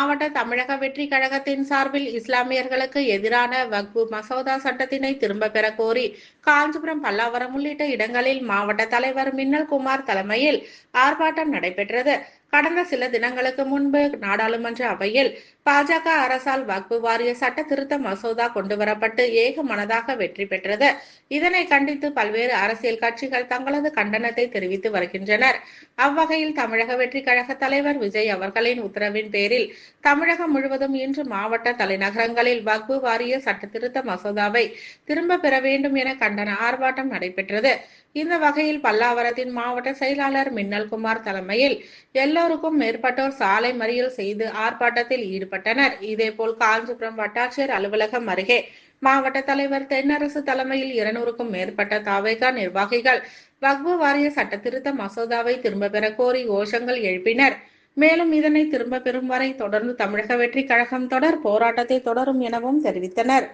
மாவட்ட தமிழக வெற்றி கழகத்தின் சார்பில் இஸ்லாமியர்களுக்கு எதிரான வக்பு மசோதா சட்டத்தினை திரும்ப பெற கோரி காஞ்சிபுரம் பல்லாவரம் உள்ளிட்ட இடங்களில் மாவட்ட தலைவர் மின்னல் குமார் தலைமையில் ஆர்ப்பாட்டம் நடைபெற்றது. கடந்த சில தினங்களுக்கு முன்பு நாடாளுமன்ற அவையில் பாஜக அரசால் வக்பு வாரிய சட்ட திருத்த மசோதா கொண்டுவரப்பட்டு ஏக மனதாக வெற்றி பெற்றது. இதனை கண்டித்து பல்வேறு அரசியல் கட்சிகள் தங்களது கண்டனத்தை தெரிவித்து வருகின்றனர். அவ்வகையில் தமிழக வெற்றி கழக தலைவர் விஜய் அவர்களின் உத்தரவின் பேரில் தமிழகம் முழுவதும் இன்று மாவட்ட தலைநகரங்களில் வக்பு வாரிய சட்ட திருத்த மசோதாவை திரும்ப பெற வேண்டும் என கண்டன ஆர்ப்பாட்டம் நடைபெற்றது. இந்த வகையில் பல்லாவரத்தின் மாவட்ட செயலாளர் மின்னல்குமார் தலைமையில் எல்லோருக்கும் மேற்பட்டோர் சாலை மறியல் செய்து ஆர்ப்பாட்டத்தில் ஈடுபட்டனர். இதேபோல் காஞ்சிபுரம் வட்டாட்சியர் அலுவலகம் அருகே மாவட்ட தலைவர் தென்னரசு தலைமையில் இருநூறுக்கும் மேற்பட்ட தாவேகா நிர்வாகிகள் வக்பு வாரிய சட்ட திருத்த மசோதாவை திரும்ப பெற கோரி கோஷங்கள் எழுப்பினர். மேலும் இதனை திரும்ப பெறும் வரை தொடர்ந்து தமிழக வெற்றி கழகம் தொடர் போராட்டத்தை தொடரும் எனவும் தெரிவித்தனர்.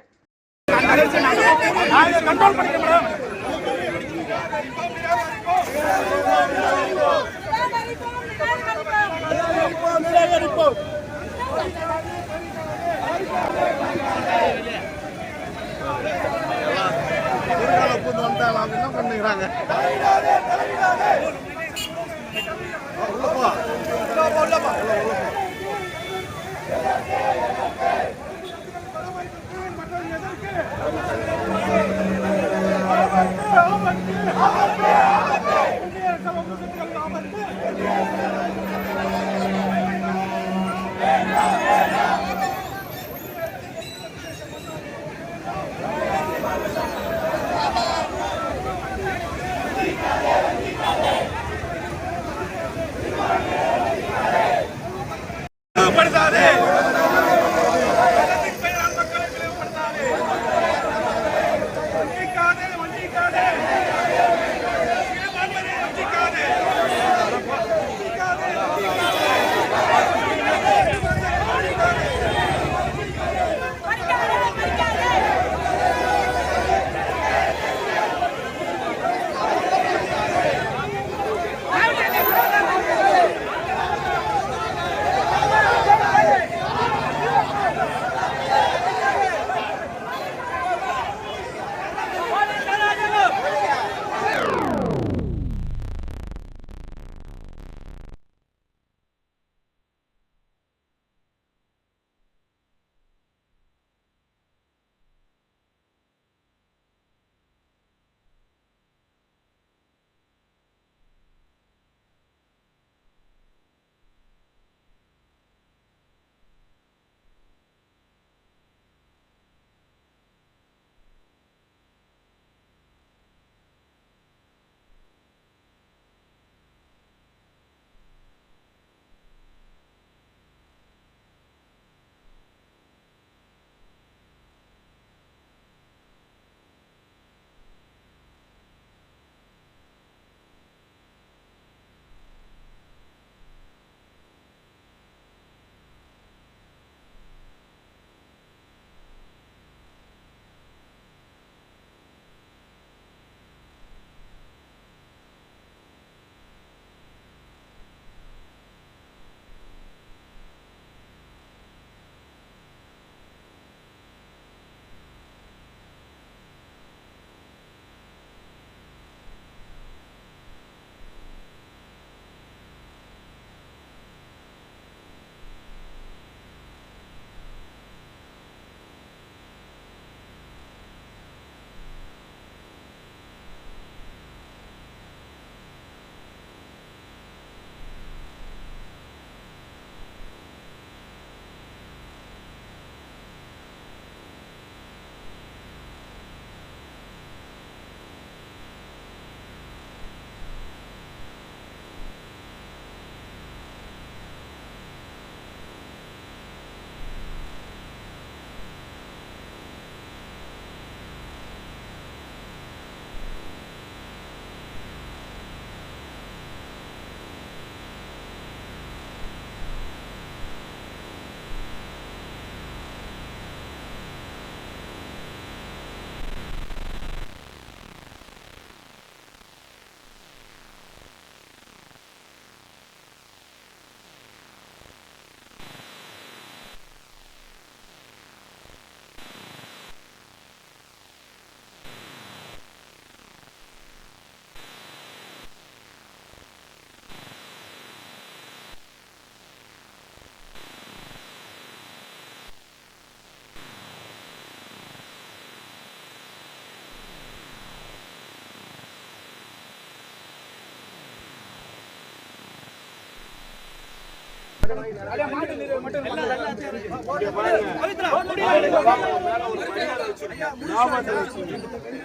கண்ட்ரோல் பண்ணிக்க அவங்க என்ன பண்ணுறாங்க உள்ளப்பா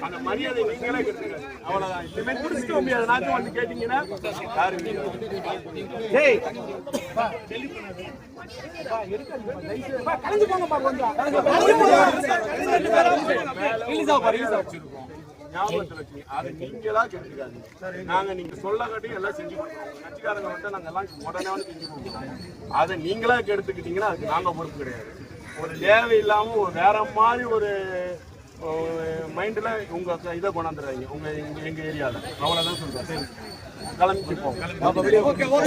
அந்த மரியாதை நீங்களே கட்டுங்க அவ்வளவுதான். இனிமே திரும்ப முடியாது நாச்சும் வந்து கேட்டீங்கன்னா யாரு டேய் ஞாபகத்துல வச்சுங்க. அதை நீங்களா கேட்டுக்காதீங்க. நாங்க நீங்க சொல்ல காட்டி எல்லாம் செஞ்சு கொடுப்போம். கட்சிக்காரங்க வந்து நாங்க எல்லாம் உடனே வந்து செஞ்சு கொடுப்போம். அதை நீங்களா கெடுத்துக்கிட்டீங்கன்னா அதுக்கு நாங்க பொறுப்பு கிடையாது ஒரு தேவையில்லாம ஒரு வேற மாதிரி ஒரு மைண்ட்ல உங்க இதை கொண்டாந்துறாங்க உங்க எங்க- எங்க ஏரியால அவ்வளவுதான் சொல்றேன் சரி கிளம்பி போவோம்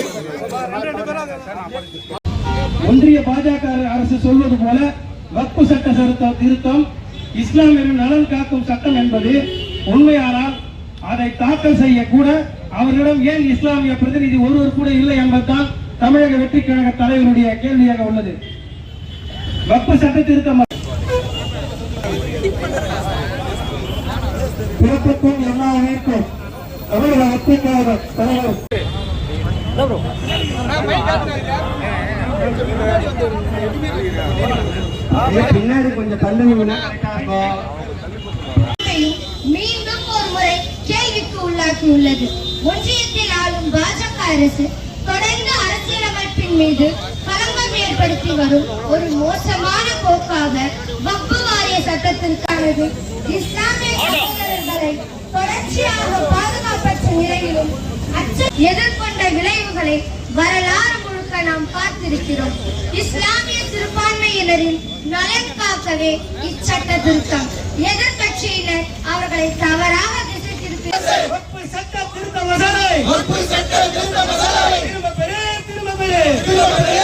ஒன்றிய பாஜக அரசு சொல்வது போல வக்பு சட்ட திருத்தம் திருத்தம் இஸ்லாமியரின் நலன் காக்கும் சட்டம் என்பது உண்மையானால் அதை தாக்கல் செய்ய கூட அவர்களிடம் ஏன் இஸ்லாமிய பிரதிநிதி ஒருவர் கூட இல்லை என்பதுதான் தமிழக வெற்றி கழக தலைவருடைய கேள்வியாக உள்ளது. வக்பு சட்ட திருத்தம் பிறப்புக்கும் எல்லா உயிர்க்கும் தமிழக வெற்றி கழக தலைவர். பின்னாடி கொஞ்சம் தள்ளுவீங்கன்னா மீண்டும் ஒரு முறை கேள்விக்கு உள்ளாக்கியுள்ளது ஒன்றியத்தில் ஆளும் பாஜக அரசு தொடர்ந்து அரசியலமைப்பின் மீது களங்கம் ஏற்படுத்தி வரும் ஒரு மோசமான போக்காக வக்பு வாரிய சட்டத்திற்கானது இஸ்லாமிய சகோதரர்களை தொடர்ச்சியாக பாதுகாப்பற்ற நிலையிலும் எதிர்கொண்ட விளைவுகளை வரலாறு முழுக்க நாம் பார்த்திருக்கிறோம். இஸ்லாமிய சிறுபான்மையினரின் நலன் காக்கவே இச்சட்ட திருத்தம். எதிர்கட்சியினர் அவர்களை தவறாக திசை திருப்பி சட்ட திருத்த மசோதை. திரும்ப பெறு. திரும்ப பெறு.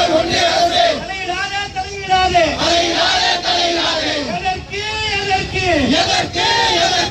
தலையிடாதே தலையிடாதே. எதற்கு? எதற்கு?